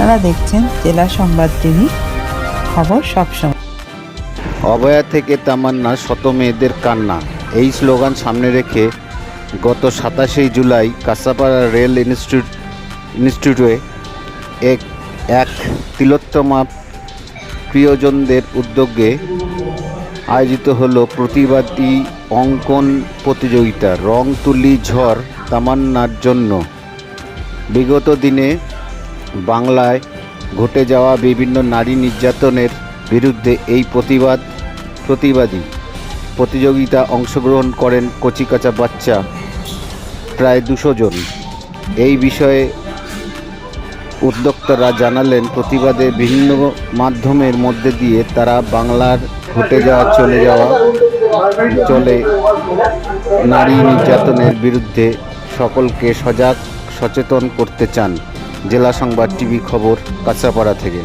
আপনারা দেখছেন জেলা সংবাদ টিভি খবর সবসময় অভয়া থেকে তামান্না শত মেয়েদের কান্না। এই স্লোগান সামনে রেখে গত সাতাশে জুলাই কাঁচাপাড়া রেল ইনস্টিটিউট ইনস্টিটিউটে এক এক তিলোত্তমা প্রিয়জনদের উদ্যোগে আয়োজিত হলো প্রতিবাদী অঙ্কন প্রতিযোগিতা রং তুলি ঝড় তামান্নার জন্য। বিগত দিনে বাংলায় ঘটে যাওয়া বিভিন্ন নারী নির্যাতনের বিরুদ্ধে এই প্রতিবাদ, প্রতিবাদী প্রতিযোগিতা অংশগ্রহণ করেন কচিকাচা বাচ্চা প্রায় দুশো জন। এই বিষয়ে উদ্যোক্তারা জানালেন, প্রতিবাদে ভিন্ন মাধ্যমের মধ্যে দিয়ে তারা বাংলার ঘটে যাওয়া, চলে যাওয়া, চলে নারী নির্যাতনের বিরুদ্ধে সকলকে সজাগ, সচেতন করতে চান। জেলা সংবাদ টিভি খবর কাছাপাড়া থেকে।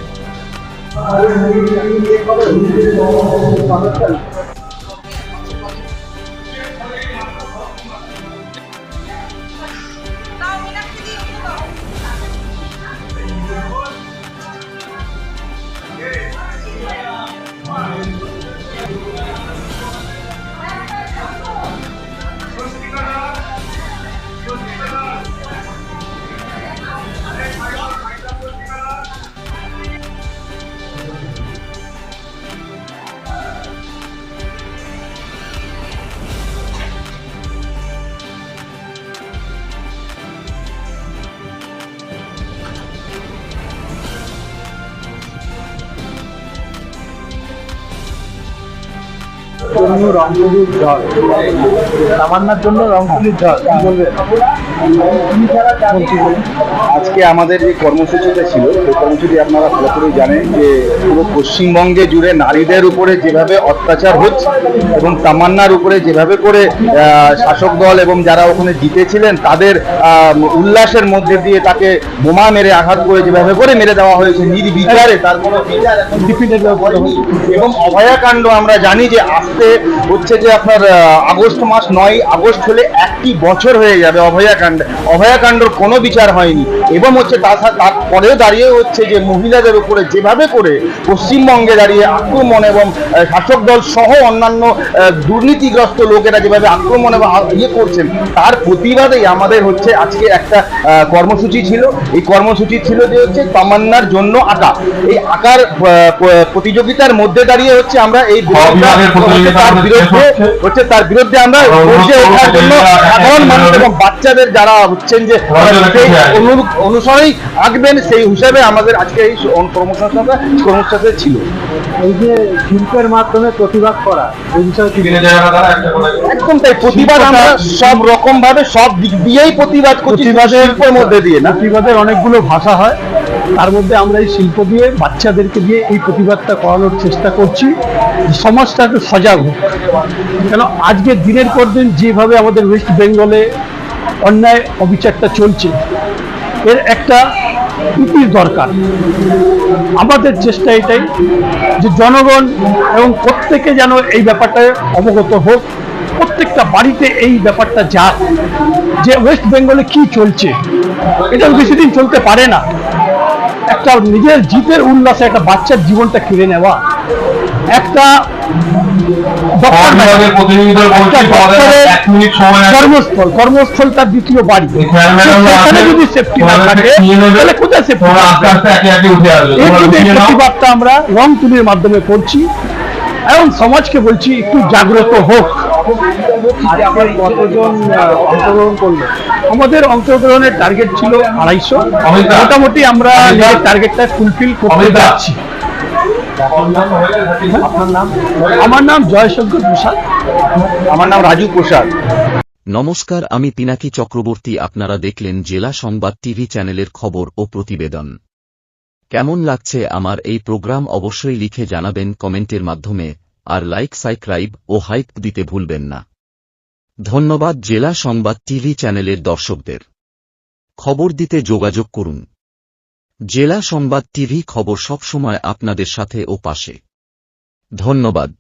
জন্য রংপুলির ঝড় তামান্নার জন্য রংপুলির ঝড় কি বলবেন আজকে আমাদের যে কর্মসূচিটা ছিল সেই কর্মসূচি আপনারা ভালো করে জানেন যে পুরো পশ্চিমবঙ্গে জুড়ে নারীদের উপরে যেভাবে অত্যাচার হচ্ছে এবং তামান্নার উপরে যেভাবে করে শাসক দল এবং যারা ওখানে জিতেছিলেন তাদের উল্লাসের মধ্যে দিয়ে তাকে বোমা মেরে আঘাত করে যেভাবে করে মেরে দেওয়া হয়েছে নির্বিচারে তার কোনো এবং অভয়াকাণ্ড আমরা জানি যে আসতে হচ্ছে যে আপনার আগস্ট মাস নয়, আগস্ট হলে একটি বছর হয়ে যাবে অভয়াকাণ্ড অভয়াকাণ্ডর কোনো বিচার হয়নি। এবং হচ্ছে তারপরেও দাঁড়িয়ে হচ্ছে যে মহিলাদের উপরে যেভাবে করে পশ্চিমবঙ্গে দাঁড়িয়ে আক্রমণ এবং শাসক দল সহ অন্যান্য দুর্নীতিগ্রস্ত লোকেরা যেভাবে আক্রমণ এবং ইয়ে করছেন, তার প্রতিবাদেই আমাদের হচ্ছে আজকে একটা কর্মসূচি ছিল। এই কর্মসূচি ছিল যে হচ্ছে তামান্নার জন্য আঁকা। এই আঁকার প্রতিযোগিতার মধ্যে দাঁড়িয়ে হচ্ছে আমরা এই তার বিরুদ্ধে হচ্ছে। তার বিরুদ্ধে আমরা গর্জে ওঠার জন্য সাধারণ মানুষ এবং বাচ্চাদের যারা হচ্ছেন যে সেই অনু- অনুসরণেই আঁকবেন সেই হিসাবে আমাদের আজকে এই কর্মসংস্থানটা কর্মসংস্থাতে ছিল এই যে শিল্পের মাধ্যমে প্রতিবাদ করা এই একদম তাই প্রতিবাদ আমরা সব রকম ভাবে সব দিক দিয়েই প্রতিবাদ করছি শিল্পের মধ্যে দিয়ে না প্রতিবাদের অনেকগুলো ভাষা হয় তার মধ্যে আমরা এই শিল্প দিয়ে, বাচ্চাদেরকে দিয়ে এই প্রতিবাদটা করানোর চেষ্টা করছি। সমাজটা একটু সজাগ হোক। কেন আজকে দিনের পর দিন যেভাবে আমাদের ওয়েস্ট বেঙ্গলে অন্যায় অবিচারটা চলছে, এর একটা ইতির দরকার। আমাদের চেষ্টা এটাই যে জনগণ এবং প্রত্যেকে যেন এই ব্যাপারটায় অবগত হোক, প্রত্যেকটা বাড়িতে এই ব্যাপারটা যাক, যে ওয়েস্ট বেঙ্গলে কি চলছে, এটা বেশি দিন চলতে পারে না। একটা নিজের জিতের উল্লাসে একটা বাচ্চার জীবনটা কেড়ে নেওয়া। একটা কর্মস্থল কর্মস্থল তার দ্বিতীয় বাড়ি। সেখানে যদি সেফটি না থাকে তাহলে কোথায় এর প্রতিবাদটা আমরা রং তুলির মাধ্যমে করছি। এবং সমাজকে বলছি একটু জাগ্রত হোক। কতজন অংশগ্রহণ করল? আমাদের অংশগ্রহণের টার্গেট ছিল আড়াইশো। মোটামুটি আমরা নিজের টার্গেটটা ফুলফিল করতে। পারছি। আমার নাম জয়শঙ্কর প্রসাদ। আমার নাম রাজু প্রসাদ। নমস্কার আমি পিনাকি চক্রবর্তী। আপনারা দেখলেন জেলা সংবাদ টিভি চ্যানেলের খবর ও প্রতিবেদন। কেমন লাগছে আমার এই প্রোগ্রাম অবশ্যই লিখে জানাবেন কমেন্টের মাধ্যমে। আর লাইক সাবস্ক্রাইব ও হাইপ দিতে ভুলবেন না। ধন্যবাদ জেলা সংবাদ টিভি চ্যানেলের দর্শকদের। খবর দিতে যোগাযোগ করুন। জেলা সংবাদ টিভি খবর সবসময় আপনাদের সাথে ও পাশে। ধন্যবাদ।